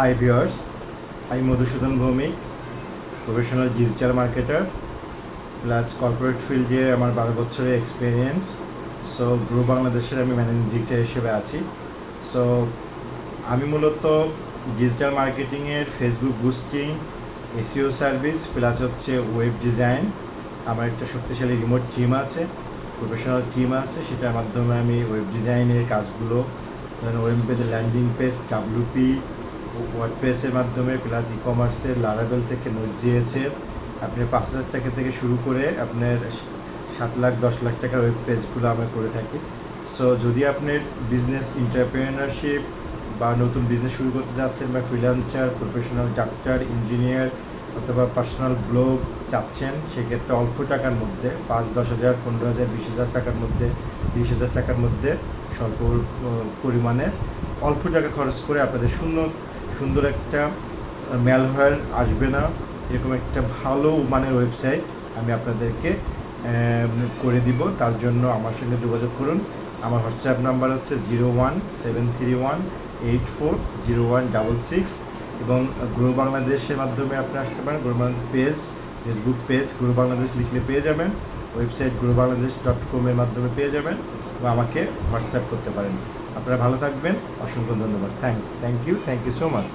High viewers আমি Madhusudan Bhowmik professional digital marketer plus corporate ফিল্ডে আমার বারো বছরের এক্সপিরিয়েন্স সো গ্রো বাংলাদেশের আমি ম্যানেজিং ডিরেক্টর হিসেবে আছি। সো আমি মূলত ডিজিটাল মার্কেটিংয়ের Facebook boosting SEO service plus হচ্ছে ওয়েব ডিজাইন আমার একটা শক্তিশালী রিমোট টিম আছে প্রফেশনাল টিম আছে। সেটার মাধ্যমে আমি ওয়েব ডিজাইনের কাজগুলো, ধরেন ওয়েব পেজের ল্যান্ডিং পেজ ডাব্লিউপি ওয়ার্ডপ্রেসের মাধ্যমে প্লাস ই কমার্সের লারাবেল থেকে নোটজিএসের আপনি পাঁচ হাজার টাকা থেকে শুরু করে আপনার সাত লাখ, দশ লাখ টাকার ওয়েব পেজগুলো আমরা করে থাকি। সো যদি আপনার বিজনেস এন্টারপ্রেনারশিপ বা নতুন বিজনেস শুরু করতে যাচ্ছেন বা ফ্রিল্যান্সার প্রফেশনাল ডাক্তার ইঞ্জিনিয়ার অথবা পার্সোনাল ব্লগ চাচ্ছেন, সেক্ষেত্রে অল্প টাকার মধ্যে পাঁচ, দশ হাজার, পনেরো হাজার, বিশ হাজার টাকার মধ্যে, তিরিশ হাজার টাকার মধ্যে স্বল্প পরিমাণে অল্প টাকা খরচ করে আপনাদের সুন্দর সুন্দর একটা ম্যালওয়্যার আসবে না। এরকম একটা ভালো মানের ওয়েবসাইট আমি আপনাদেরকে করে দিব। তার জন্য আমার সঙ্গে যোগাযোগ করুন। আমার হোয়াটসঅ্যাপ নাম্বার হচ্ছে zero one seven three one eight four zero one double six এবং গ্রো বাংলাদেশের মাধ্যমে আপনি আসতে পারেন। Grow Bangladesh page Facebook page Grow Bangladesh লিখলে পেয়ে যাবেন। ওয়েবসাইট গ্রো বাংলাদেশ ডট কমের মাধ্যমে পেয়ে যাবেন। বা আমাকে হোয়াটসঅ্যাপ করতে পারেন। আপনারা ভালো থাকবেন। অসংখ্য ধন্যবাদ। Thank thank you thank you so much